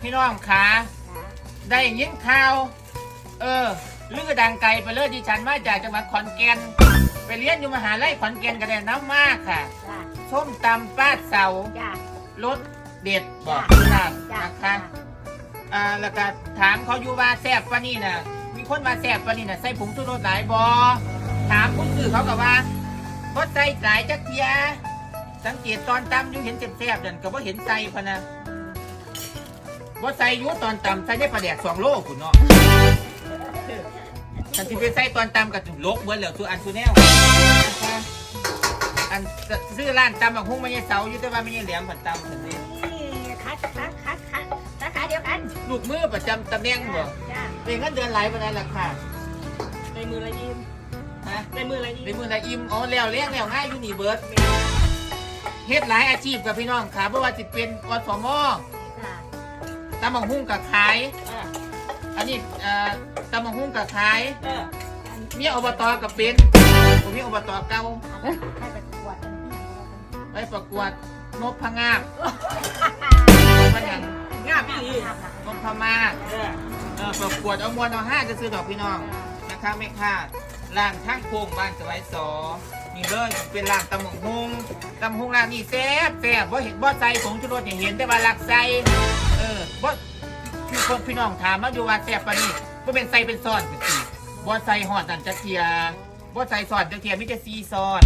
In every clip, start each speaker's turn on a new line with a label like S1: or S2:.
S1: พี่น้องขาได้ยินข่าว เออลือดังไกลไปเลยดิฉันมาจากจังหวัดขอนแก่นไปเรียนอยู่มหาลัยขอนแก่นกันเลยน้ำมากค่ะ
S2: จ้า
S1: ส้มตำป้าเสา
S2: จ้าร
S1: สเด็ดบอกพี่น้อง
S2: จ้า
S1: นะคะอ่าแล้วก็ถามเขาอยู่ว่าแซ่บปะนี่น่ะ มีคนมาแซ่บปะนี่น่ะใส่ผงชูรสหลายบอถามคุณสื่อเขากับว่าบ่ใส่หลายจักเทียสังเกตตอนตำอยู่เห็นแซ่บๆนั่นก็บ่เห็นใส่พะนะ บ่ใส่อยู่ตอนตำใส่ได้ปลาแดกสองโลคุณเนาะฉันที่ไปใส่ตอนตำกับจุลกเบิ้ลแล้วตัวอันตัวแนวนะคะอันซื้อร้านตำบักหุ่งไม่ใช่เสาอยู่แต่ว่าไม่ใช่แหลมผัดตำผัดนี่
S2: นี่คัดคัดคัดคัดสาขาเดียวกัน
S1: ลูกมือประจำตำแหน่งบ่
S2: จ้า
S1: เป็นเงินเดือนหลายปานนั้นล่ะค่ะ
S3: ในมือละยิ้ม
S1: ฮะ
S3: ในมือละ
S1: ใน
S3: ยิ้ม
S1: มือละอิ่มอ๋อแล้วเลี้ยงแล้วง่ายอยู่นี่เบิร์ดเฮ็ดหลายอาชีพกับพี่น้องค่ะบ่ว่าสิเป็นอสม
S2: จ้า
S1: ตำบักหุ่งกับขาย
S3: อะ
S1: อันนี้เอ่อตำบักหุ่งกับขาย
S3: เออ
S1: มีอบตกับเป็นผมมีอบตเก่า
S2: ให้ไปตรวจกัน
S1: ไปประกวดนพพงาบพนัง
S3: งามพี่ลี
S1: นพมาศ
S3: เออ
S1: เออประกวดเอามวนเอาห้าจะซื้อดอกพี่น้องนะคะแม่ค่ะร้านข้างโค้งบ้านสวายสอนี่เลยเป็นร้านตำบักหุ่งตำบักหุ่งร้านนี้แซ่บแซ่บบ่เห็นบ่ใส่ผงชูรสเนี่ยเห็นแต่ว่าลักใส่ เออบ่มีคนพี่น้องถามมาอยู่ว่าแซ่บปานนี้บ่เป็นใส่เป็นซอสเป็นสิบ่ใส่หอดนั่นจักเทียบ่ใส่ซอสจักเทียมีแต่ซีซอส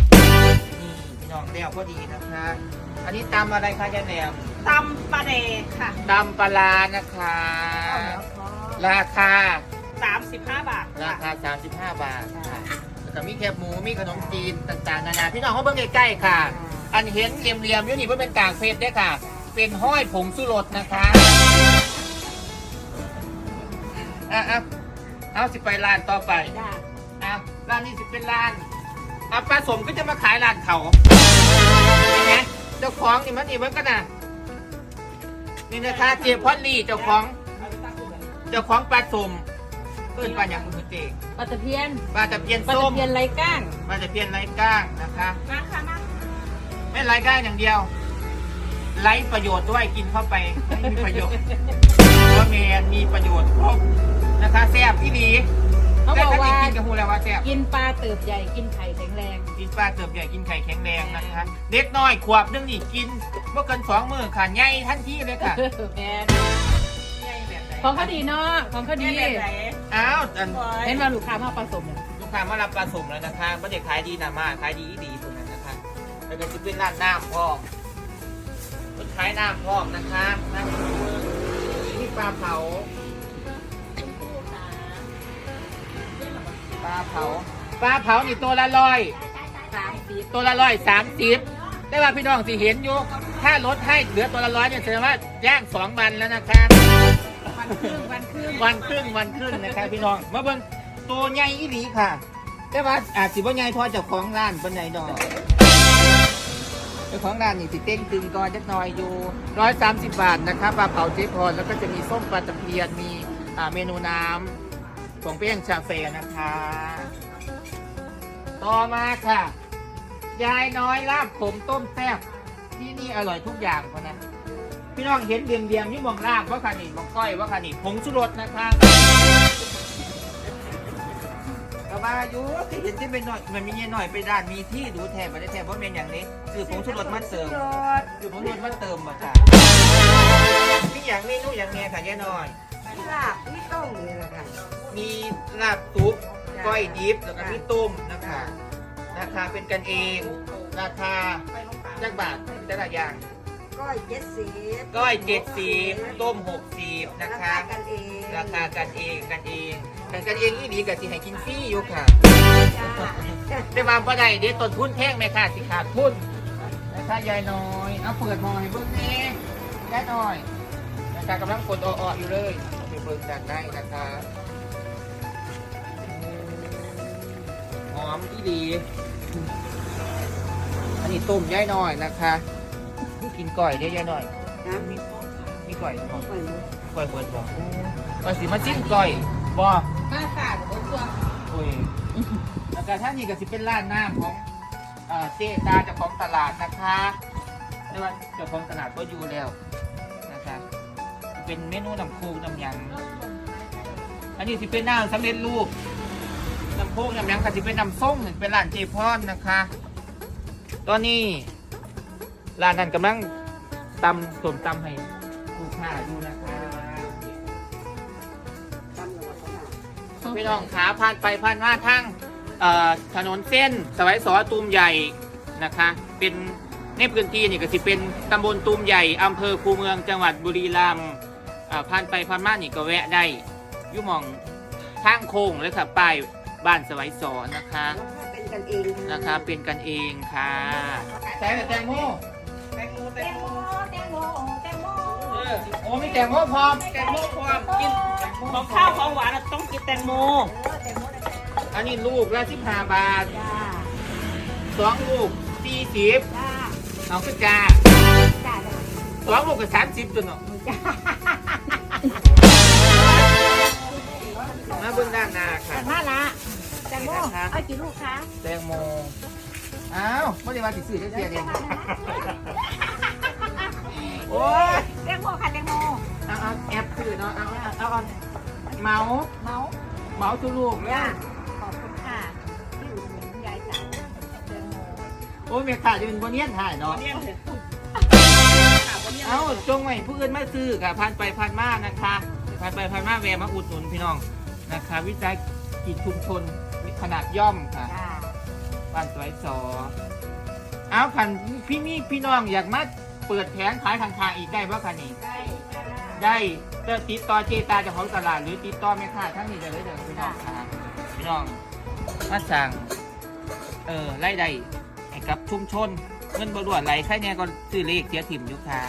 S1: นี่พี่น้องแล้วพอดีนะคะอันนี้ตำอะไรคะยายแหนม
S3: ตำปลาแดกค่ะ
S1: ตำปลาร้านะคะ ราคา
S3: 35บาท
S1: รา
S3: ค่ะ
S1: คา 35 บาทค่ะแล้วก็มีแคบหมู มีขนมจีนต่างๆ นานา พี่น้องเขาเบิ่งใกล้ๆค่ะ อันเห็นเหลี่ยมๆอยู่นี่เพื่อเป็นกากเพชรด้วยค่ะ เป็นห้อยผงสุรสนะคะอะอะเอาสิไปร้านต่อไป
S2: จ้า
S1: อะร้านนี้สิเป็นร้านอะปลาสมก็จะมาขายร้านเขาเห็นไหมเจ้าของนี่มันนี่มันก็น่ะนี่นะคะเจพอดลี่เจ้าของ เจ้าของปลาสมเอิ้นปลาอย่างมือเจ
S3: ปลาตะเพียน
S1: ปลาตะเพียน
S3: ปลา
S1: ส้
S3: ตะ
S1: ม
S3: เพียนไรก้าง
S1: ปลาตะเพียนไร้ก้างนะคะ
S3: มาค่ะมา
S1: ไม่ไร้ก้างอย่างเดียว ไร้ประโยชน์ด้วยกินเข้าไปไม่มีประโยชน์เพราะแมนมีประโยชน์ครบนะคะแซ่บที่ดี
S3: เขาบอกว่า
S1: แต่ถ้กินกับหูแล้วว่าแซ่บ
S3: กินปลาเติบใหญ่กินไข่แข็งแรง
S1: กินปลาเติบใหญ่กินไข่แข็งแรงนะคะเด็กน้อยขวบนึงนี่กินเมื่อเกินสองมือค่ะใหญ่ทันทีเลยค่ะ
S3: แมน
S1: ใหญ่แบบไหน
S3: ของเขาดีเนาะของเขาดี
S1: อ้าวอัน
S3: เห็นว่าลูกค้ามาผสมเนี่ย
S1: ลูกค้ามารับปลาสมแล้วนะคะไม่ได้ขายดีนะมากขายดีดีตรงนั้นนะคะแล้วก็จะเป็นร้านน้ำพร้อ มเป็นขายน้ำพร้อมนะคะน้ำนี่ปลาเผา ปลาเผา ปลาเผานี่ตัวละร้อย
S3: สามสิบ
S1: ตัวละร้อยสามสิบแต่ว่าพี่น้องสิเห็นอยู่ ถ้าลดให้เหลือตัวละร้อยเนี่ยแสดงว่าย่างสองวันแล้วนะคะ
S3: วันครึ่งวันครึ่ง
S1: วันครึ่งวันครึ่งนะคะพี่น้องมาเบิ่งตัวใหญ่อีหลีค่ะ แต่ว่าอาจสิบ่ใหญ่พอเจ้าของร้านปานใดดอกเจ้าของร้านนี่สิเต้งตึงกอนจักหน่อยอยู่ร้อยสามสิบบาทนะคะปลาเผาเจ๊พรแล้วก็จะมีส้มปลาตะเพียนมีอ่าเมนูน้ำของเปี้ยงชาเฟ่นะคะ ต่อมาค่ะ ยายน้อยลาบขมต้มแซ่บที่นี่อร่อยทุกอย่างเพราะนะพี่น้องเห็นเดียมเดียมยี่มองลาบว่าค่ะนี่มองก้อยว่าค่ะนี่ผงชูรสนะคะ แต่ว่าอยู่ที่เห็นที่เป็นหน่อยมันมีเงี้ยหน่อยไปด้านมีที่ดูแทนมาได้แทนเพราะเป็นอย่างนี้คือผงชูรสมาเติมคือผงชูรสมาเติมมาค่ะมีอย่างเมนูอย่างเนี้ยค่ะยายน้อย
S2: ลาบนี่ต้มนี่แหละค่ะ
S1: มีลาบซุปก้อยดิบแล้วก็มีต้มนะคะราคาเป็นกันเอง ราคาจักบาทแต่ละอย่าง
S2: ก้อยเจ็ดสิบ
S1: ก้อยเจ็ดสิบต้มหกสิบนะ
S2: รา
S1: คะ
S2: คากันเอง
S1: ราคากันเองกันเองกันกันเองนี่ดีกับสิให้กินฟรีอยู่ค่ะ
S2: จ้า
S1: แต่ว่าบ่ได้เดี๋ยวต้นทุนแพงไหมค่ะสิขาดทุนนะคะยายน้อยเอาเปิดหมอยเบิ่งแน่ยายน้อยนะคะกำลังกดออๆอยู่เลยเอาไปเบิ่งกันได้นะคะหอมที่ดี อันนี้ต้มย่ายน้อยนะคะ กินก่อยได้ย่ายน้อย
S2: นะ
S1: มีมีก่อยบ่
S2: ก่อยหมู
S1: ก่อยเปิดบ่ก่อยสิมาจิ้มก่อยบ่
S3: มาค่ะกับตัว
S1: โอ้ยแล้วก็ท่านนี่ก็สิเป็นร้านน้ำของเอ่อเจ๊ตาเจ้าของตลาดนะคะเรียกว่าเจ้าของตลาดก็อยู่แล้วนะคะเป็นเมนูน้ำโคกน้ำยำอันนี้สิเป็นน้ำสำเร็จรูปน้ำโคกน้ำยำก็สิเป็นน้ำส้มเป็นร้านเจพอนนะคะ ตอนนี้ ร้านนั้นกำลังตำส้มตำให้ลูกค้าดูนะคะ
S2: ตำรวจเขาน่ะ
S1: พี่น้องขาผ่านไปผ่านมาทางเอ่อถนนเส้น สวัยสอตูมใหญ่นะคะ เป็นในพื้นที่นี่ก็สิเป็นตำบลตูมใหญ่อำเภอคูเมืองจังหวัดบุรีรัมย์อ่าผ่านไปผ่านมานี่ก็แวะได้อยุ่หมองทางโค้งเลยค่ะป้ายบ้านสวัยสอนะคะ
S2: แล้วก็เป็นกันเอง
S1: นะคะเป็นกันเองค่ะแตงแตงโม
S3: แตงโม แตงโม
S1: พร้อม
S3: แตงโมความกินของข้าวของหวานเราต้องกินแตงโม
S2: เออแตงโมแตงโม
S1: อันนี้ลูกละสิบห้าบาท
S2: จ้า
S1: สองลูกสี่สิบ
S2: จ้า
S1: เอาขึ้นจ้า
S2: จ้าเลย
S1: สองลูกกับสามสิบตัวเนาะ
S2: จ้า
S1: มาเบื้องด้านหน้าค่ะ
S2: น่าละแตงโมเอากี่ลูกคะ
S1: แตงโมอ้าวไม่ได้มาติดสื่อได้เสียเองโอ้ย อปคือเนาะเอาเอาเอาเอาเมาส์
S2: เมาส์
S1: เมาส์ทุกลูก
S2: จ้า
S1: นะ
S2: ขอบคุณค่ะที่อุดหนุนยายสาวแตงโม
S1: โอ้ยเมียขาดจะเป็นบนเนียนถ่ายเนาะ
S3: เนี่ยเถอะ
S1: เอาจงไว้ผู้อื่นมาซื้อค่ะผ่านไปผ่านมานะคะผ่านไปผ่านมาแวะมาอุดหนุนพี่น้องนะคะ วิจัยกิจชุมชนขนาดย่อมค่ะ
S2: จ้า
S1: บ้านสวยสอเอาคันพี่นี่พี่น้องอยากมาเปิดแผงขายทางทางๆอีกได้ป่ะคันนี้
S2: ได้จ้า
S1: ได้เจะติดต่อเจตาเจ้าของตลาดหรือติดต่อแม่ค้าทั้งนี้ได้เลยเด้อพี่น้องค่ะพี่น้องมาสั่งเออไล่ใดให้กับชุมชนเงินบรวดไหลใครเนี่ยก็ซื้อเลขเสียถิ่มอยู่ค่ะ